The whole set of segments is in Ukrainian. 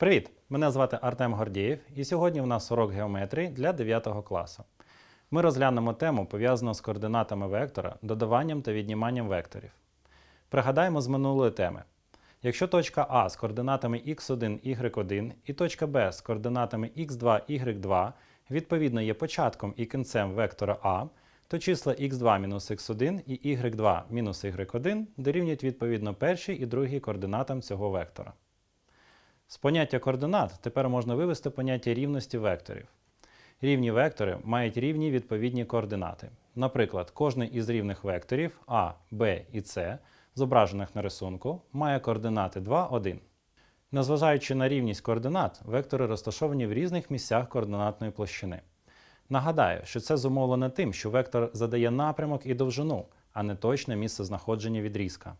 Привіт! Мене звати Артем Гордієв, і сьогодні в нас урок геометрії для 9 класу. Ми розглянемо тему, пов'язану з координатами вектора, додаванням та відніманням векторів. Пригадаємо з минулої теми. Якщо точка А з координатами x1, y1 і точка Б з координатами x2, y2 відповідно є початком і кінцем вектора А, то числа x2 мінус x1 і y2 мінус y1 дорівнюють відповідно першій і другій координатам цього вектора. З поняття координат тепер можна вивести поняття рівності векторів. Рівні вектори мають рівні відповідні координати. Наприклад, кожний із рівних векторів А, Б і С, зображених на рисунку, має координати 2, 1. Незважаючи на рівність координат, вектори розташовані в різних місцях координатної площини. Нагадаю, що це зумовлено тим, що вектор задає напрямок і довжину, а не точне місце знаходження відрізка.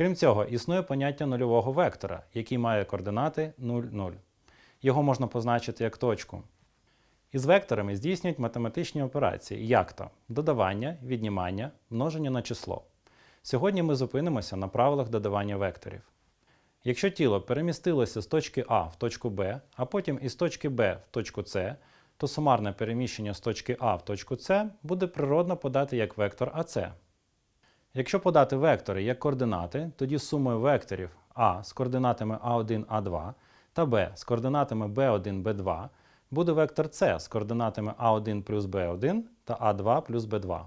Крім цього, існує поняття нульового вектора, який має координати 0, 0. Його можна позначити як точку. Із векторами здійснюють математичні операції, як то додавання, віднімання, множення на число. Сьогодні ми зупинимося на правилах додавання векторів. Якщо тіло перемістилося з точки А в точку Б, а потім із точки Б в точку С, то сумарне переміщення з точки А в точку С буде природно подати як вектор АС. Якщо подати вектори як координати, тоді сумою векторів А з координатами А1, А2 та Б з координатами B1, B2 буде вектор С з координатами А1 плюс Б1 та А2 плюс Б2.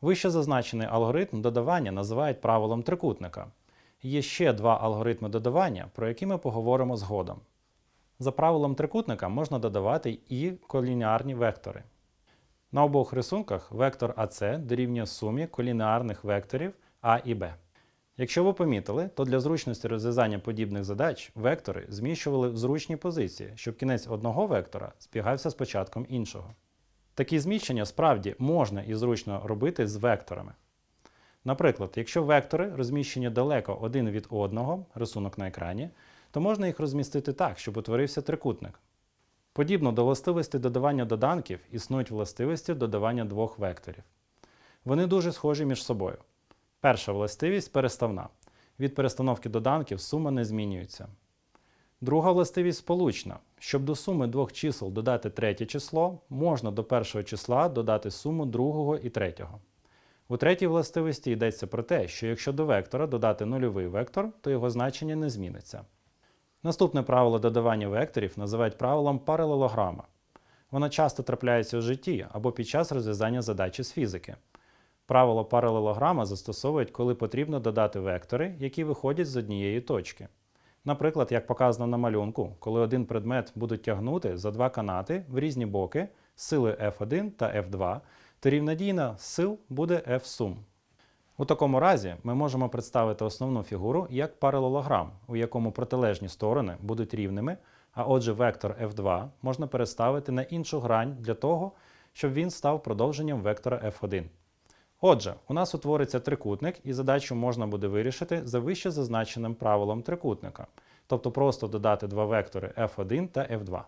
Вище зазначений алгоритм додавання називають правилом трикутника. Є ще два алгоритми додавання, про які ми поговоримо згодом. За правилом трикутника можна додавати і колініарні вектори. На обох рисунках вектор АС дорівнює сумі колінеарних векторів А і Б. Якщо ви помітили, то для зручності розв'язання подібних задач вектори зміщували в зручні позиції, щоб кінець одного вектора збігався з початком іншого. Такі зміщення справді можна і зручно робити з векторами. Наприклад, якщо вектори розміщені далеко один від одного, рисунок на екрані, то можна їх розмістити так, щоб утворився трикутник. Подібно до властивості додавання доданків існують властивості додавання двох векторів. Вони дуже схожі між собою. Перша властивість переставна. Від перестановки доданків сума не змінюється. Друга властивість сполучна. Щоб до суми двох чисел додати третє число, можна до першого числа додати суму другого і третього. У третій властивості йдеться про те, що якщо до вектора додати нульовий вектор, то його значення не зміниться. Наступне правило додавання векторів називають правилом паралелограма. Воно часто трапляється у житті або під час розв'язання задачі з фізики. Правило паралелограма застосовують, коли потрібно додати вектори, які виходять з однієї точки. Наприклад, як показано на малюнку, коли один предмет будуть тягнути за два канати в різні боки з сили F1 та F2, то рівнодійна сил буде F сум. У такому разі ми можемо представити основну фігуру як паралелограм, у якому протилежні сторони будуть рівними, а отже вектор F2 можна переставити на іншу грань для того, щоб він став продовженням вектора F1. Отже, у нас утвориться трикутник, і задачу можна буде вирішити за вище зазначеним правилом трикутника, тобто просто додати два вектори F1 та F2.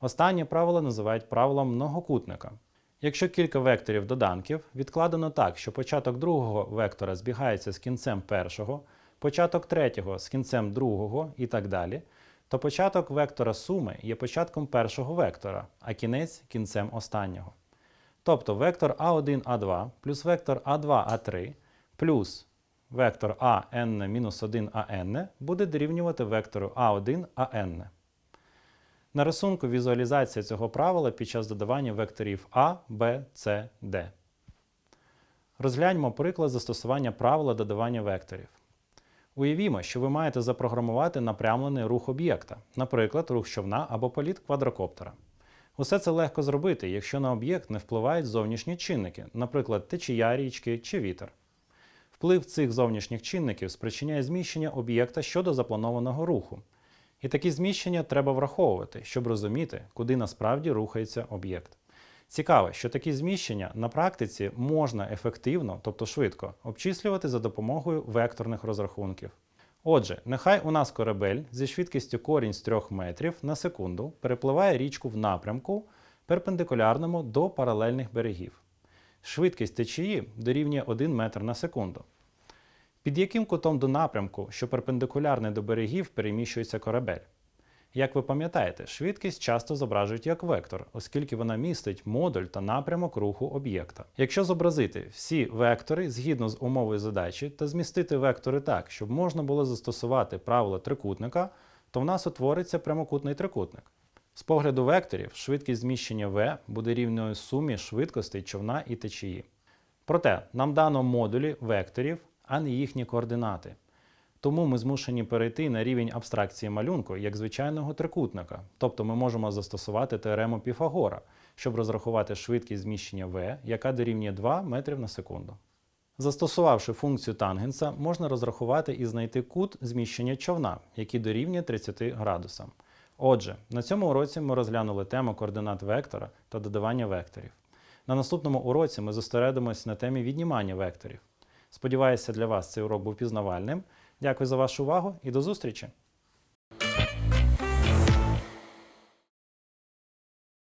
Останнє правило називають правилом многокутника. Якщо кілька векторів доданків відкладено так, що початок другого вектора збігається з кінцем першого, початок третього з кінцем другого і так далі, то початок вектора суми є початком першого вектора, а кінець кінцем останнього. Тобто вектор А1, А2 плюс вектор А2, А3 плюс вектор АН-1 АН буде дорівнювати вектору А1, АН. На рисунку візуалізація цього правила під час додавання векторів А, Б, С, Д. Розгляньмо приклад застосування правила додавання векторів. Уявімо, що ви маєте запрограмувати напрямлений рух об'єкта, наприклад, рух човна або політ квадрокоптера. Усе це легко зробити, якщо на об'єкт не впливають зовнішні чинники, наприклад, течія річки чи вітер. Вплив цих зовнішніх чинників спричиняє зміщення об'єкта щодо запланованого руху. І такі зміщення треба враховувати, щоб розуміти, куди насправді рухається об'єкт. Цікаво, що такі зміщення на практиці можна ефективно, тобто швидко, обчислювати за допомогою векторних розрахунків. Отже, нехай у нас корабель зі швидкістю корінь з 3 метрів на секунду перепливає річку в напрямку, перпендикулярному до паралельних берегів. Швидкість течії дорівнює 1 метр на секунду. Під яким кутом до напрямку, що перпендикулярний до берегів, переміщується корабель? Як ви пам'ятаєте, швидкість часто зображують як вектор, оскільки вона містить модуль та напрямок руху об'єкта. Якщо зобразити всі вектори згідно з умовою задачі та змістити вектори так, щоб можна було застосувати правило трикутника, то в нас утвориться прямокутний трикутник. З погляду векторів, швидкість зміщення v буде рівною сумі швидкостей човна і течії. Проте нам дано модулі векторів, а не їхні координати. Тому ми змушені перейти на рівень абстракції малюнку як звичайного трикутника, тобто ми можемо застосувати теорему Піфагора, щоб розрахувати швидкість зміщення v, яка дорівнює 2 метрів на секунду. Застосувавши функцію тангенса, можна розрахувати і знайти кут зміщення човна, який дорівнює 30 градусам. Отже, на цьому уроці ми розглянули тему координат вектора та додавання векторів. На наступному уроці ми зосередимось на темі віднімання векторів. Сподіваюся, для вас цей урок був пізнавальним. Дякую за вашу увагу і до зустрічі!